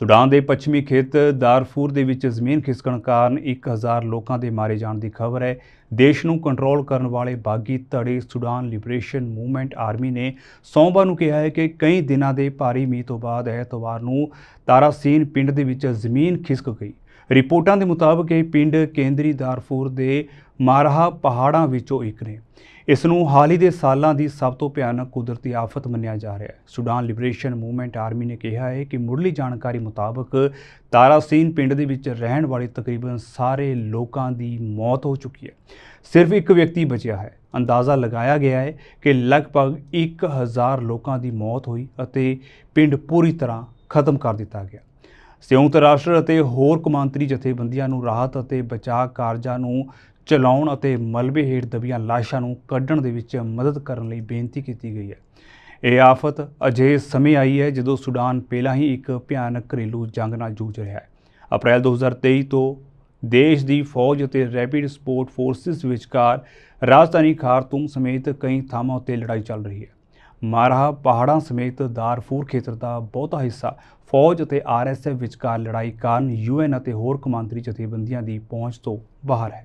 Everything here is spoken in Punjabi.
ਸੁਡਾਨ ਦੇ ਪੱਛਮੀ ਖੇਤਰ ਦਾਰਫੂਰ ਦੇ ਵਿੱਚ ਜ਼ਮੀਨ ਖਿਸਕਣ ਕਾਰਨ 1000 ਲੋਕਾਂ ਦੇ ਮਾਰੇ ਜਾਣ ਦੀ ਖਬਰ ਹੈ। ਦੇਸ਼ ਨੂੰ ਕੰਟਰੋਲ ਕਰਨ ਵਾਲੇ ਬਾਗੀ ਧੜੇ ਸੁਡਾਨ ਲਿਬਰੇਸ਼ਨ ਮੂਵਮੈਂਟ ਆਰਮੀ ਨੇ ਸੋਮਵਾਰ ਨੂੰ ਕਿਹਾ ਹੈ ਕਿ ਕਈ ਦਿਨਾਂ ਦੇ ਭਾਰੀ ਮੀਂਹ ਤੋਂ ਬਾਅਦ ਐਤਵਾਰ ਨੂੰ ਤਾਰਾਸੀਨ ਪਿੰਡ ਦੇ ਵਿੱਚ ਜ਼ਮੀਨ ਖਿਸਕ ਗਈ। ਰਿਪੋਰਟਾਂ ਦੇ ਮੁਤਾਬਕ ਇਹ ਪਿੰਡ ਕੇਂਦਰੀ ਦਾਰਫੂਰ ਦੇ ਮਾਰਹਾ ਪਹਾੜਾਂ ਵਿੱਚੋਂ ਇੱਕ ਨੇ। ਇਸ ਨੂੰ ਹਾਲ ਹੀ ਦੇ ਸਾਲਾਂ ਦੀ ਸਭ ਤੋਂ ਭਿਆਨਕ ਕੁਦਰਤੀ ਆਫਤ ਮੰਨਿਆ ਜਾ ਰਿਹਾ ਹੈ। ਸੁਡਾਨ ਲਿਬਰੇਸ਼ਨ ਮੂਵਮੈਂਟ ਆਰਮੀ ਨੇ ਕਿਹਾ ਹੈ ਕਿ ਮੁੱਢਲੀ ਜਾਣਕਾਰੀ ਮੁਤਾਬਕ ਤਾਰਾਸੀਨ ਪਿੰਡ ਦੇ ਵਿੱਚ ਰਹਿਣ ਵਾਲੇ ਤਕਰੀਬਨ ਸਾਰੇ ਲੋਕਾਂ ਦੀ ਮੌਤ ਹੋ ਚੁੱਕੀ ਹੈ। ਸਿਰਫ ਇੱਕ ਵਿਅਕਤੀ ਬਚਿਆ ਹੈ। ਅੰਦਾਜ਼ਾ ਲਗਾਇਆ ਗਿਆ ਹੈ ਕਿ ਲਗਭਗ 1000 ਲੋਕਾਂ ਦੀ ਮੌਤ ਹੋਈ ਅਤੇ ਪਿੰਡ ਪੂਰੀ ਤਰ੍ਹਾਂ ਖਤਮ ਕਰ ਦਿੱਤਾ ਗਿਆ। ਸੰਯੁਕਤ ਰਾਸ਼ਟਰ ਅਤੇ ਹੋਰ ਕੌਮਾਂਤਰੀ ਜਥੇਬੰਦੀਆਂ ਨੂੰ ਰਾਹਤ ਅਤੇ ਬਚਾਅ ਕਾਰਜਾਂ ਨੂੰ ਚਲਾਉਣ ਅਤੇ ਮਲਬੇ ਹੇਠ ਦਬੀਆਂ ਲਾਸ਼ਾਂ ਨੂੰ ਕੱਢਣ ਦੇ ਵਿੱਚ ਮਦਦ ਕਰਨ ਲਈ ਬੇਨਤੀ ਕੀਤੀ ਗਈ ਹੈ। ਇਹ ਆਫਤ ਅਜੇ ਸਮੇਂ ਆਈ ਹੈ ਜਦੋਂ ਸੁਡਾਨ ਪਹਿਲਾਂ ਹੀ ਇੱਕ ਭਿਆਨਕ ਘਰੇਲੂ ਜੰਗ ਨਾਲ ਜੂਝ ਰਿਹਾ ਹੈ। ਅਪ੍ਰੈਲ 2023 ਤੋਂ ਦੇਸ਼ ਦੀ ਫੌਜ ਅਤੇ ਰੈਪਿਡ ਸਪੋਰਟ ਫੋਰਸਿਸ ਵਿਚਕਾਰ ਰਾਜਧਾਨੀ ਖਾਰਤੂਮ ਸਮੇਤ ਕਈ ਥਾਵਾਂ ਉੱਤੇ ਲੜਾਈ ਚੱਲ ਰਹੀ ਹੈ। ਮਾਰਹਾ ਪਹਾੜਾਂ ਸਮੇਤ ਦਾਰਫੂਰ ਖੇਤਰ ਦਾ ਬਹੁਤਾ ਹਿੱਸਾ ਫੌਜ ਅਤੇ ਆਰਐਸਐਫ ਵਿਚਕਾਰ ਲੜਾਈ ਕਾਰਨ ਯੂਐਨ ਅਤੇ ਹੋਰ ਕੌਮਾਂਤਰੀ ਜਥੇਬੰਦੀਆਂ ਦੀ ਪਹੁੰਚ ਤੋਂ ਬਾਹਰ ਹੈ।